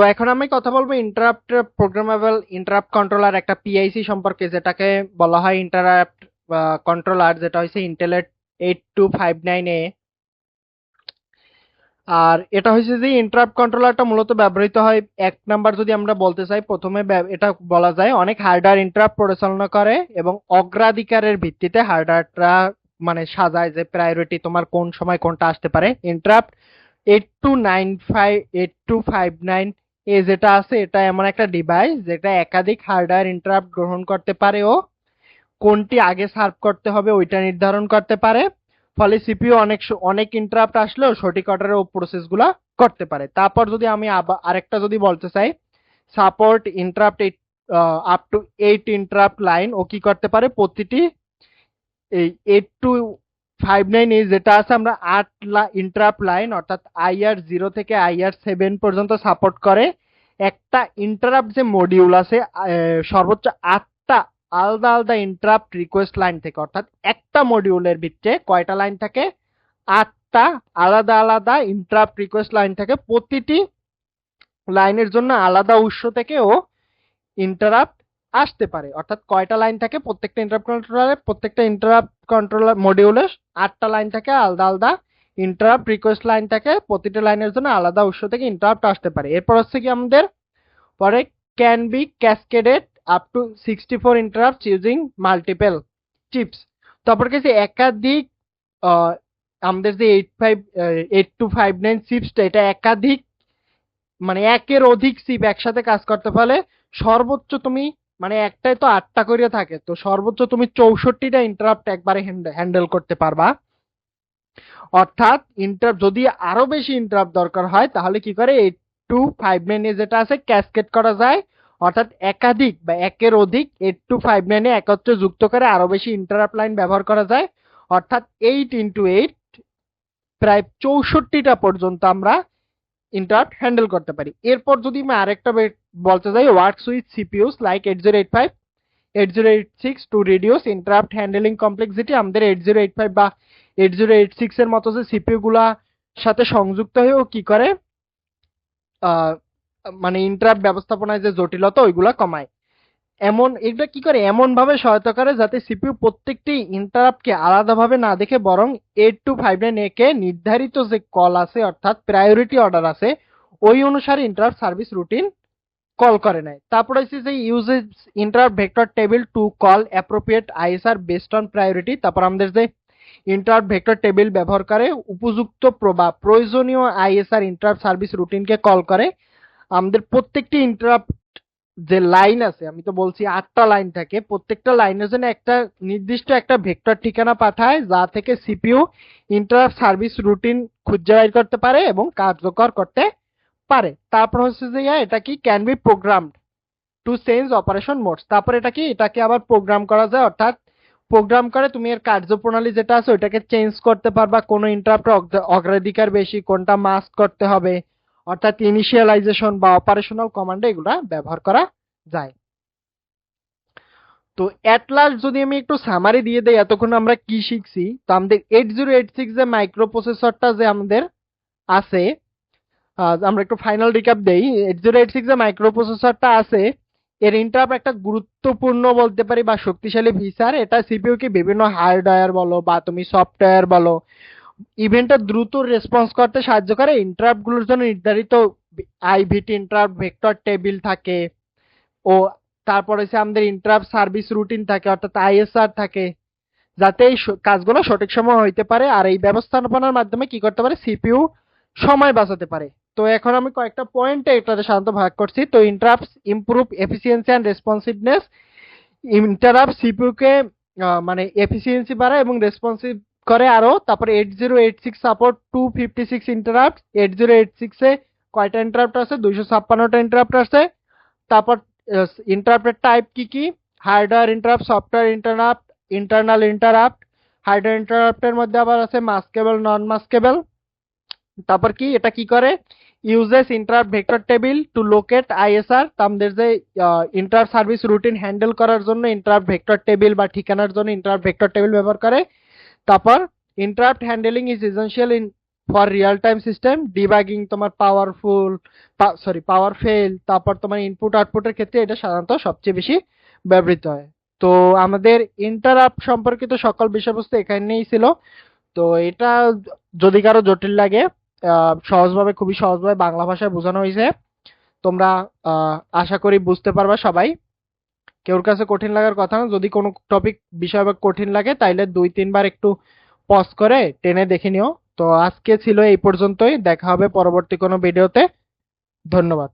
তো এখন আমি কথা বলব ইন্টারাপ্ট প্রোগ্রামেবল ইন্টারাপ্ট কন্ট্রোলার একটা পিআইসি সম্পর্কে, যেটাকে বলা হয় ইন্টারাপ্ট কন্ট্রোলার যেটা হচ্ছে Intel eight two five nine A আর এটা হচ্ছে যে ইন্টারাপ্ট কন্ট্রোলারটা মূলত ব্যবহৃত হয়, এক নাম্বার যদি আমরা বলতে চাই, প্রথমে এটা বলা যায় অনেক হার্ডওয়্যার ইন্টারাপ্ট পরিচালনা করে এবং অগ্রাধিকারের ভিত্তিতে হার্ডওয়্যারটা মানে সাজায় যে প্রায়োরিটি তোমার কোন সময় কোনটা আসতে পারে। Interrupt eight two nine five eight two five nine A যেটা আছে, এটা এমন একটা ডিভাইস যেটা একাধিক হার্ডওয়্যার ইন্টারাপ্ট গ্রহণ করতে পারে ও। কোনটি আগে সার্ভ করতে হবে ওইটা নির্ধারণ করতে পারে। ফলে সিপিইউ অনেক অনেক ইন্টারাপ্ট আসলেও সঠিক অর্ডারে ও প্রসেসগুলো করতে পারে। তারপর যদি আমি আরেকটা যদি বলতে চাই support interrupt up to eight interrupt line ও কি করতে পারে? প্রতিটি এই এইট টু ফাইভ নাইন এই যেটা আছে আমরা আট ইন্টারাপ্ট লাইন অর্থাৎ আইআর জিরো থেকে আইআর সেভেন পর্যন্ত সাপোর্ট করে। একটা ইন্টারাপ্ট যে মডিউল আছে সর্বোচ্চ আটটা আলাদা আলাদা ইন্টারাপ্ট রিকোয়েস্ট লাইন থেকে, অর্থাৎ একটা মডিউলের ভিতরে কয়টা লাইন থাকে? আটটা আলাদা আলাদা ইন্টারাপ্ট রিকোয়েস্ট লাইন থাকে প্রতিটি লাইনের জন্য আলাদা উৎস থেকে ও ইন্টারাপ্ট আসতে পারে। অর্থাৎ কয়টা লাইন থাকে? প্রত্যেকটা ইন্টারাপ্ট কন্ট্রোলারে প্রত্যেকটা ইন্টারাপ্ট কন্ট্রোলার মডিউলে আটটা লাইন থাকে আলাদা আলাদা। ইন্টারাপ্ট রিকোয়েস্ট লাইন থাকে, প্রতিটা লাইনের জন্য আলাদা উৎস থেকে ইন্টারাপ্ট আসতে পারে। এরপর হচ্ছে কি আমাদের? পরে can be cascaded up to sixty four interrupt using multiple chips তারপর কিছু একাধিক আমাদের যে eight five eight two five nine চিপসটা এটা একাধিক মানে একের অধিক চিপ একসাথে কাজ করতে পারলে সর্বোচ্চ তুমি মানে একটাই তো আটটা করে থাকে, তো সর্বোচ্চ তুমি চৌষট্টিটা ইন্টারাপ্ট একবারে হ্যান্ডেল করতে পারবা। অর্থাৎ ইন্টার যদি আরও বেশি ইন্টারাপ্ট দরকার হয়, তাহলে কি করে? এইট টু ফাইভ নাইনে যেটা আছে ক্যাসকেট করা যায়। অর্থাৎ একাধিক বা একের অধিক এইট টু ফাইভ নাইনে একত্রে যুক্ত করে আরও বেশি ইন্টারাপ্ট লাইন ব্যবহার করা যায়। অর্থাৎ এইট ইন্টু এইট প্রায় চৌষট্টিটা পর্যন্ত আমরা ইন্টারাপ্ট হ্যান্ডেল করতে পারি। এরপর যদি আমি আরেকটা বলতে যাই works with CPUs like eight zero eight five eight zero eight six to reduce interrupt handling complexity আমাদের এইট জিরো এইট ফাইভ বা এইট জিরো এইট সিক্স এর মতো যে সিপিইউ গুলা সাথে সংযুক্ত হয়েও কি করে মানে ইন্টারাপ্ট ব্যবস্থাপনায় যে জটিলতা, ওইগুলা কমায়। এমন এটা কি করে? এমন ভাবে সহায়তা করে যাতে সিপিইউ প্রত্যেকটি ইন্টারাপ্টকে আলাদাভাবে না দেখে বরং eight two five nine A কে নির্ধারিত যে কল আছে, অর্থাৎ প্রায়োরিটি অর্ডার আছে, ওই অনুসারে ইন্টারাপ্ট সার্ভিস রুটিন কল করে নেয়। তারপর হচ্ছে যে uses interrupt vector table to call appropriate ISR based on priority তারপর আমাদের যে ইন্টারাপ্ট ভেক্টর টেবিল ব্যবহার করে, উপযুক্ত প্র- বা প্রয়োজনীয় আইএসআর ইন্টারাপ্ট সার্ভিস রুটিনকে কল করে, আমাদের প্রত্যেকটি ইন্টারাপ্ট যে লাইন আছে, আমি তো বলছি আটটা লাইন থাকে, প্রত্যেকটা লাইনের জন্য একটা নির্দিষ্ট একটা ভেক্টর ঠিকানা পাঠায়, যা থেকে সিপিইউ ইন্টারাপ্ট সার্ভিস রুটিন খুঁজে বের করতে পারে এবং কার্যকর করতে পারে। তারপর হচ্ছে যে এটা কি can be programmed to change operation modes তারপর এটা কি, এটাকে আবার প্রোগ্রাম করা যায়, অর্থাৎ প্রোগ্রাম করে তুমি এর কার্যপ্রণালী যেটা আছে, ওইটাকে চেঞ্জ করতে পারবা। কোনো ইন্টারাপ্ট অগ্রাধিকার বেশি, কোনটা মাস্ক করতে হবে অর্থাৎ ইনিশিয়ালাইজেশন বা অপারেশনাল কমান্ডে এগুলা ব্যবহার করা যায়। তো অ্যাট লাস্ট যদি আমি একটু সামারি দিয়ে দেই, এতক্ষণ আমরা কি শিখছি? তো আমাদের এইট জিরো এইট সিক্স যে মাইক্রো প্রসেসরটা যে আমাদের আছে আমরা একটু ফাইনাল রিক্যাপ দেই। এইট জিরো এইট সিক্স যে মাইক্রো প্রসেসরটা আছে, এর ইন্টারাপ্ট একটা গুরুত্বপূর্ণ বলতে পারি বা শক্তিশালী ফিচার এটা সিপিইউ কে বিভিন্ন হার্ডওয়্যার বলো বা তুমি সফটওয়্যার বলো ইভেন্টটা দ্রুত রেসপন্স করতে সাহায্য করে। ইন্টারাপ্টগুলোর জন্য নির্ধারিত আইভিটি ইন্টারাপ্ট ভেক্টর টেবিল থাকে ও তারপর হচ্ছে আমাদের ইন্টারাপ্ট সার্ভিস রুটিন থাকে অর্থাৎ আইএসআর থাকে যাতে এই কাজগুলো সঠিক সময় হইতে পারে আর এই ব্যবস্থাপনার মাধ্যমে কি করতে পারে? সিপিইউ সময় বাঁচাতে পারে। তো এখন আমি কয়েকটা পয়েন্টে এটাতে সাধারণত ভাগ করছি। তো interrupt improve efficiency and responsiveness interrupt CPU কে আহ, মানে এফিসিয়েন্সি বাড়ায় এবং রেসপন্সিভ করে আরও, তারপরে eight zero eight six support two fifty six interrupt eight zero eight সিক্সে কয়টা ইন্টারাপ্ট আছে? দুইশো ছাপ্পান্নটা ইন্টারাপ্ট আছে। তারপর ইন্টারাপ্টের টাইপ কি কি? Hardware interrupt software interrupt internal interrupt hardware ইন্টারাপ্টের মধ্যে আবার আছে মাস্কেবল নন মাস্কেবল তারপর কি? এটা কি করে? Uses interrupt vector table to locate ISR আমাদের যে ইন্টার সার্ভিস রুটিন হ্যান্ডেল করার জন্য ইন্টারাপ্ট ভেক্টর টেবিল বা ঠিকানার জন্য ইন্টারাপ্ট ভেক্টর টেবিল ব্যবহার করে। তারপর interrupt handling is essential in for real time system debugging তোমার পাওয়ারফুল সরি পাওয়ার ফেল তারপর তোমার ইনপুট আউটপুটের ক্ষেত্রে এটা সাধারণত সবচেয়ে বেশি ব্যবহৃত হয়। তো আমাদের ইন্টারাপ্ট সম্পর্কিত সকল বিষয়বস্তু এখানেই ছিল। তো এটা যদি কারও জটিল লাগে সহজভাবে, খুবই সহজভাবে বাংলা ভাষায় বোঝানো হয়েছে, তোমরা আশা করি বুঝতে পারবা সবাই। কেউর কাছে কঠিন লাগার কথা না, যদি কোনো টপিক বিষয় বা কঠিন লাগে, তাইলে দুই, তিনবার একটু পজ করে টেনে দেখে নিও। তো আজকে ছিল এই পর্যন্তই, দেখা হবে পরবর্তী কোনো ভিডিওতে ধন্যবাদ।